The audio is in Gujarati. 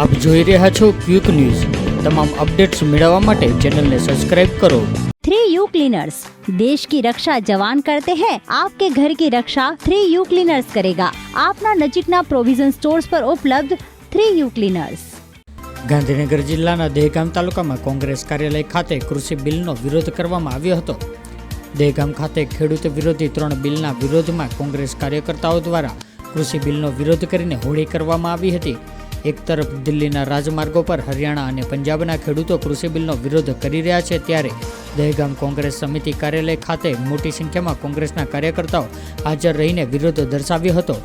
આપ જોઈ રહ્યા છો ક્વિક ન્યૂઝ. તમામ અપડેટ્સ મેળવવા માટે ચેનલને સબસ્ક્રાઇબ કરો. થ્રી યુ क्लीनर्स દેશ કી રક્ષા જવાન કરતે हैं आपके घर की रक्षा थ्री यू ક્લીનર્સ કરેગા. આપના નજીકના પ્રોવિઝન સ્ટોર્સ પર ઉપલબ્ધ થ્રી યુ ક્લીનર્સ. ગાંધીનગર જિલ્લાના દહેગામ તાલુકામાં કોંગ્રેસ કાર્યાલય ખાતે કૃષિ બિલનો વિરોધ કરવામાં આવ્યો હતો. દહેગામ ખાતે ખેડૂત વિરોધી ત્રણ બિલના વિરોધમાં કોંગ્રેસ કાર્યકર્તાઓ દ્વારા કૃષિ બિલનો વિરોધ કરીને હોળી કરવામાં આવી હતી. એક તરફ દિલ્હીના રાજમાર્ગો પર હરિયાણા અને પંજાબના ખેડૂતો કૃષિ બિલનો વિરોધ કરી રહ્યા છે ત્યારે દહેગામ કોંગ્રેસ સમિતિ કાર્યાલય ખાતે મોટી સંખ્યામાં કોંગ્રેસના કાર્યકર્તાઓ હાજર રહીને વિરોધ દર્શાવ્યો હતો.